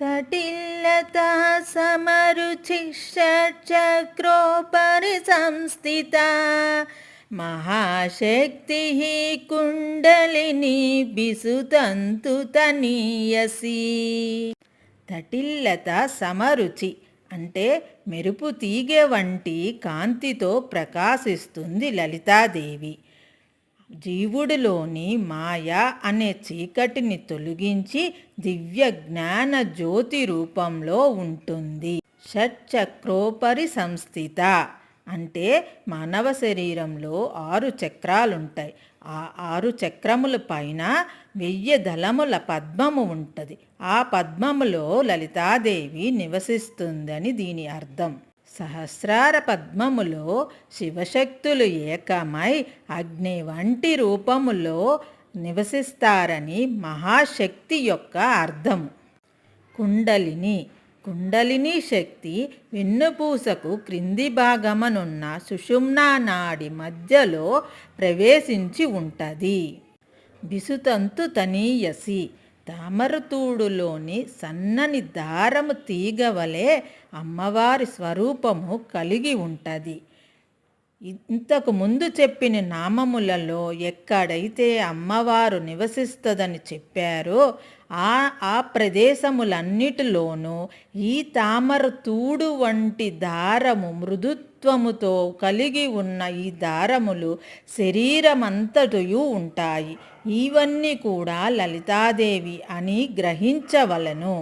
తటిల్లత సమరుచి షట్చక్రోపరి సంస్థిత. మహాశక్తి కుండలిని బిసుతంతు తనీయసి. తటిల్లత సమరుచి అంటే మెరుపు తీగే వంటి కాంతితో ప్రకాశిస్తుంది లలితాదేవి. జీవుడిలోని మాయ అనే చీకటిని తొలగించి దివ్య జ్ఞాన జ్యోతి రూపంలో ఉంటుంది. షట్చక్రోపరి సంస్థిత. అంటే మానవ శరీరంలో ఆరు చక్రాలుంటాయి. ఆ ఆరు చక్రముల పైన వెయ్యి దళముల పద్మము ఉంటుంది. ఆ పద్మములో లలితాదేవి నివసిస్తుందని దీని అర్థం. సహస్రార పద్మములో శివశక్తులు ఏకమై అగ్ని వంటి రూపములో నివసిస్తారని మహాశక్తి యొక్క అర్థము. కుండలిని కుండలిని శక్తి వెన్నుపూసకు క్రింది భాగమనున్న సుషుమ్నా నాడి మధ్యలో ప్రవేశించి ఉంటది. బిసుతంతు తనీయసి తామరతూడులోని సన్నని దారము తీగ వలె అమ్మవారి స్వరూపము కలిగి ఉంటుంది. ఇంతకు ముందు చెప్పిన నామములలో ఎక్కడైతే అమ్మవారు నివసిస్తుందని చెప్పారో ఆ ఆ ప్రదేశములన్నిటిలోనూ ఈ తామర తూడు వంటి దారము మృదుత్వముతో కలిగి ఉన్న ఈ దారములు శరీరమంతటయు ఉంటాయి. ఇవన్నీ కూడా లలితాదేవి అని గ్రహించవలను.